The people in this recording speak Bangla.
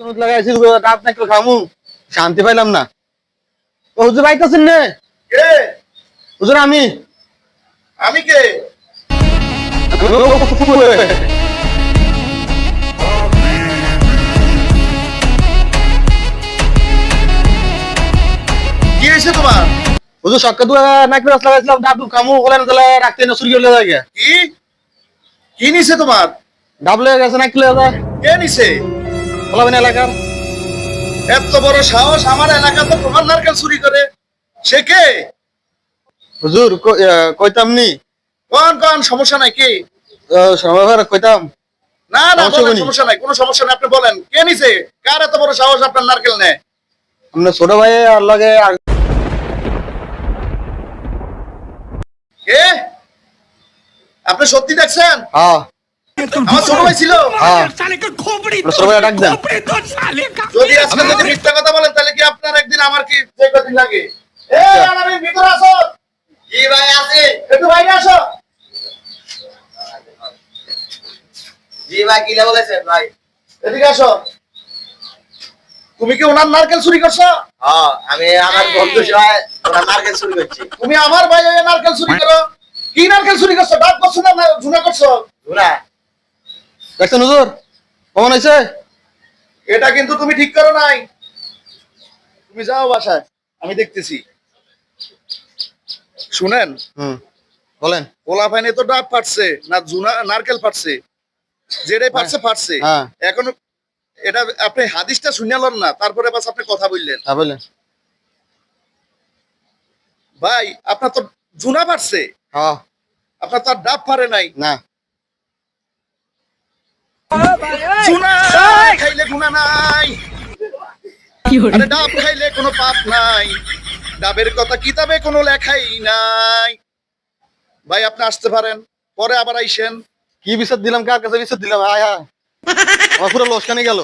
কোন লাগাইছি রাত না একটু খামু। শান্তি পাইলাম না। ও হুজুর আইতাছেন নে। কে? হুজুর আমি। আমি কে? কি হয়েছে তোমার? হুজুর সক্কা দু নাকি রাস লাগাইছিলাম ডাবলু খামু বলেন তাহলে রাখতে না চুরি করে কি? কি নিছে তোমার? ডাবলু হয়ে গেছে নাকি কে নিছে? বলাবেন এলাকার এত বড় সাহস আমার এলাকাতে তোমার নারকেল চুরি করে। সে কে? হুজুর কইতাম নি। কোন কোন সমস্যা নাই কি? কইতাম। না না সমস্যা নাই কোনো সমস্যা নাই আপনি বলেন কে নিছে? কার এত বড় সাহস আপনার নারকেল নেয়? আমরা ছোট ভাই আর লগে কে? আপনি সত্যি দেখছেন? হ্যাঁ। জি ভাই তুমি কি ওনার নারকেল চুরি করছ? হ্যাঁ, আমি আমার বন্ধু নারকেল চুরি করছি। তুমি আমার ভাই নারকেল চুরি করো। কি নারকেল চুরি করছ? ডাব করছ না ঝুনা করছ? ঝুনা? দেখছেন হুজুর কেমন হয়েছে? এটা কিন্তু তুমি ঠিক করো নাই। তুমি যাও বাসায় আমি দেখতেছি। শুনেন? হুম বলেন। পোলা ফাইনে তো ডাব ফাটছে না ঝুনা নারকেল ফাটছে। যেটাই ফাটছে ফাটছে। হ্যাঁ। এখন এটা আপনি হাদিসটা শুনালেন না তারপরে বাস আপনি কথা বললেন। হ্যাঁ বলেন। ভাই আপনার তো জুনা ফাটছে। হ্যাঁ। আপনার তো আর ডাব ফারে নাই। না। ঝুনা খাইলে গুণা নাই। আরে ডাব খাইলে কোনো পাপ নাই। ডাবের কথা কিতাবে কোনো লেখাই নাই। ভাই আপনি আসতে পারেন পরে আবার আইসেন। কি বিচার দিলাম কার কাছে বিচার দিলাম? আয়া হ্যাঁ। আমার পুরো লসকানি গেল।